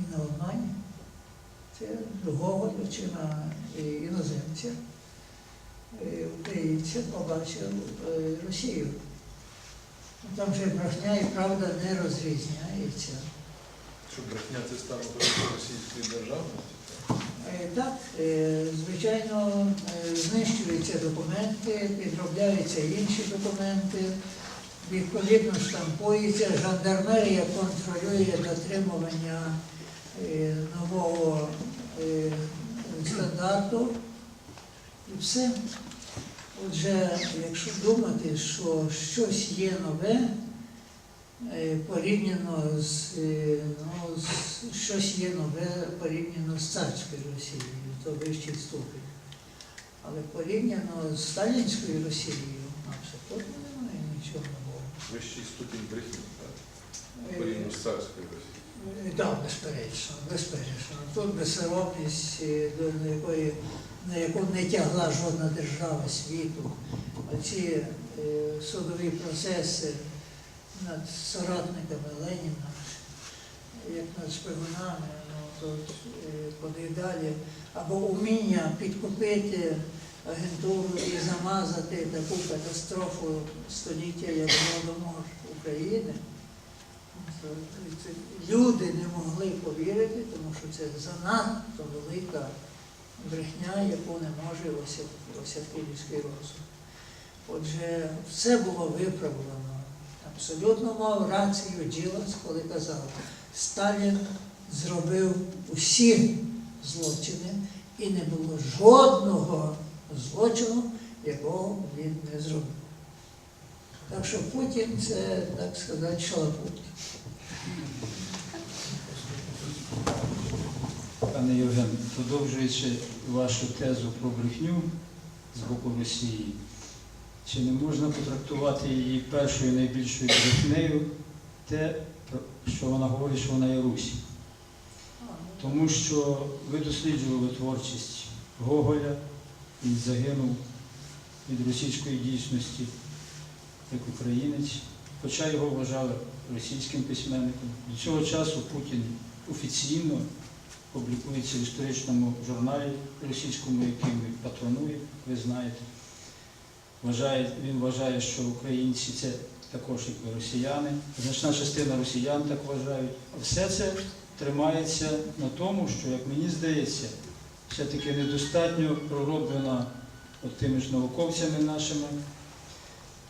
і на обмані. Це Гоголь чи е, іноземця. Е, Українця побачив е, Росію. Там же брехня і правда не розрізняється. Що брехня це стало російської державності? Так, звичайно, знищуються документи, підробляються інші документи, відповідно штампується, жандармерія контролює дотримування нового е, стандарту і все. Отже, якщо думати, що щось є нове, е, порівняно з, е, ну, з щось є нове порівняно з царською Росією, то вищий ступінь. Але порівняно з сталінською Росією, абсолютно немає нічого нового. Вищий ступінь брехні, так? Е, Порівняно з царською Росією. Е, Так, безперечно, безперечно. Тут безсоромність, е, до якої, на яку не тягла жодна держава світу. Оці е, судові процеси над соратниками Леніна, як над шпигунами, ну, тут е, куди далі, або уміння підкупити агентуру і замазати таку катастрофу століття, як Голодомор України. Це- Люди не могли повірити, тому що це занадто велика брехня, яку не може осягти людський розум. Отже, все було виправлено. Абсолютно мав рацію Джилас, коли казав, Сталін зробив усі злочини і не було жодного злочину, якого він не зробив. Так що Путін це, так сказати, шалапут. Пане Євген, продовжуючи вашу тезу про брехню з боку Росії, чи не можна потрактувати її першою найбільшою брехнею те, що вона говорить, що вона є Русь? Тому що ви досліджували творчість Гоголя, він загинув від російської дійсності як українець, хоча його вважали російським письменником. До цього часу Путін офіційно публікується в історичному журналі російському, яким він патронує, ви знаєте. Вважає, він вважає, що українці це також якби росіяни. Значна частина росіян так вважають. Все це тримається на тому, що, як мені здається, все-таки недостатньо пророблена от тими ж науковцями нашими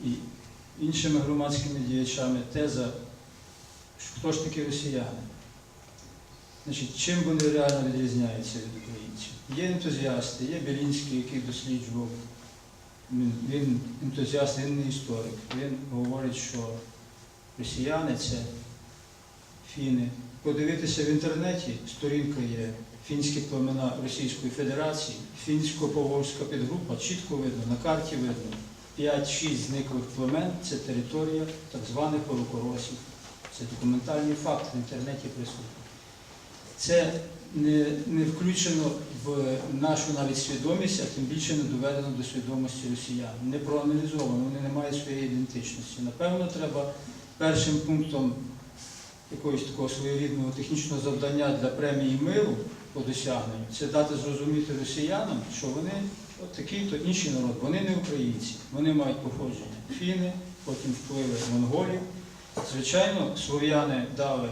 і іншими громадськими діячами теза, що хто ж такі росіяни. Значить, чим вони реально відрізняються від українців? Є ентузіасти, є Білінський, який досліджував. Він, ентузіаст, він не історик. Він говорить, що росіяни це фіни. Подивитися в інтернеті, сторінка є фінські племена Російської Федерації, фінсько-поволжська підгрупа, чітко видно, на карті видно. 5-6 зниклих племен це територія так званих порокоросів. Це документальний факт в інтернеті присутній. Це не, не включено в нашу навіть свідомість, а тим більше не доведено до свідомості росіян. Не проаналізовано, вони не мають своєї ідентичності. Напевно, треба першим пунктом якогось такого своєрідного технічного завдання для премії миру по досягненню це дати зрозуміти росіянам, що вони такий то інший народ, вони не українці, вони мають походження фіни, потім впливи монголів. Звичайно, слов'яни дали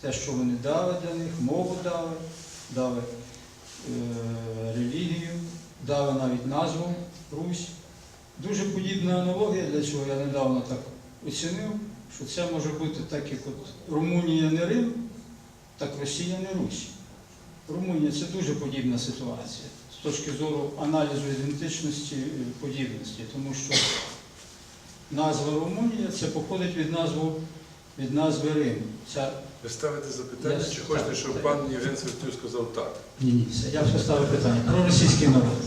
те, що вони дали для них, мову дали, дали е, релігію, дали навіть назву Русь. Дуже подібна аналогія, для чого я недавно так оцінив, що це може бути так, як от Румунія не Рим, так Росія не Русь. Румунія це дуже подібна ситуація точки зору аналізу ідентичності е, подібності, тому що назва Румунія це походить від назви, від назви Рим. Ця Ви ставите запитання, Я чи хочете, щоб так. пан Євген Свертюк сказав так? Ні, ні, я все ставив питання. Про російський народ.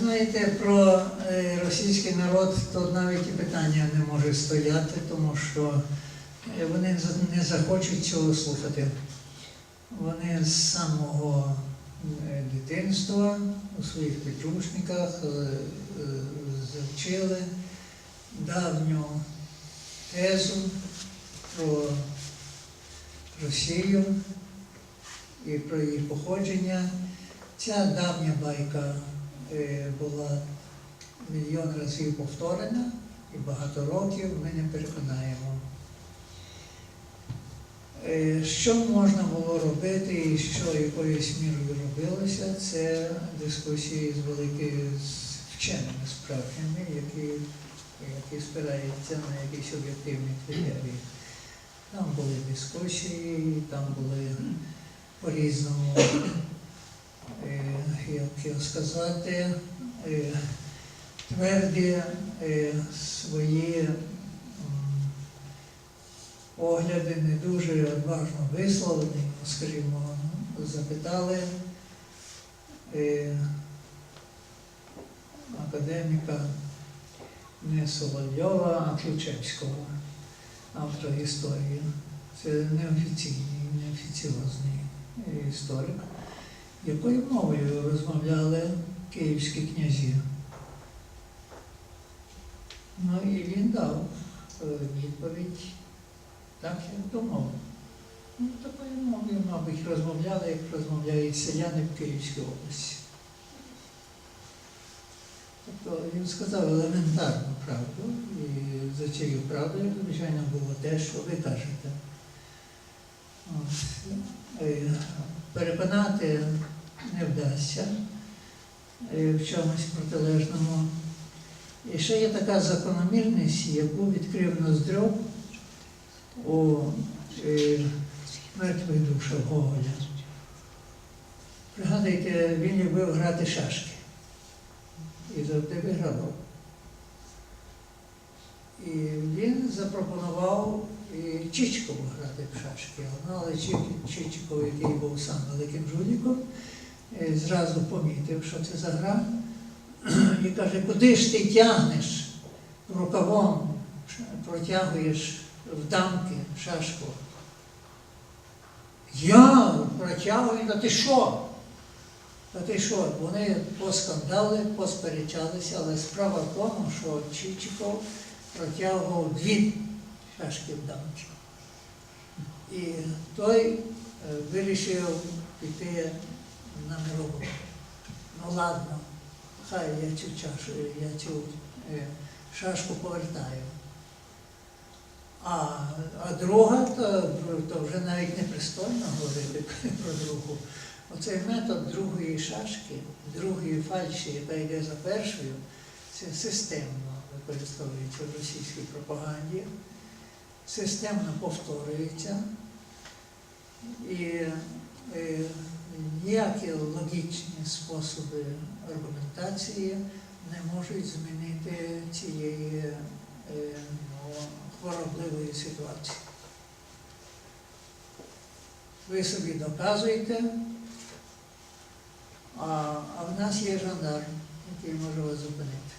Знаєте, про е, російський народ тут навіть і питання не може стояти, тому що е, вони не захочуть цього слухати. Вони з самого е, дитинства у своїх підручниках завчили давню тезу про Росію і про її походження. Ця давня байка була мільйон разів повторена і багато років ми не переконаємо. Е, Що можна було робити і що якоюсь мірою робилося, це дискусії з великими вченими справжніми, які, які спираються на якісь об'єктивні критерії. Там були дискусії, там були по-різному, його сказати, е, тверді е, свої огляди не дуже важно висловлені, скажімо, запитали е, академіка не Соловйова, а Ключевського, автора історії. Це неофіційний, неофіціозний історик, якою мовою розмовляли київські князі. Ну і він дав е, відповідь так, як думав. Ну, такою мовою, мабуть, розмовляли, як розмовляють селяни в Київській області. Тобто він сказав елементарну правду, і за цією правдою, звичайно, було те, що ви кажете. От. Е, Переконати не вдасться е, в чомусь протилежному. І ще є така закономірність, яку відкрив Ноздрьов у е, мертвих душах Гоголя. Пригадуйте, він любив грати шашки і завжди вигравав. І він запропонував і Чичкову грати в шашки. Але Чич- Чичиков, який був сам великим жуліком, зразу помітив, що це за гра. І каже, куди ж ти тягнеш рукавом, протягуєш в дамки шашку? Я протягую, та ти що? Та ти що? Вони поскандали, посперечалися, але справа в тому, що Чичиков протягував дві шашки в дамки. І той е, вирішив піти на мирову. Ну ладно, хай я цю чашу, я цю е, шашку повертаю. А, а друга, то, то вже навіть непристойно говорити про другу. Оцей метод другої шашки, другої фальші, яка йде за першою, це системно використовується в російській пропаганді, системно повторюється. І е, ніякі логічні способи аргументації не можуть змінити цієї е, ну, хворобливої ситуації. Ви собі доказуєте, а, а в нас є жандарм, який може вас зупинити.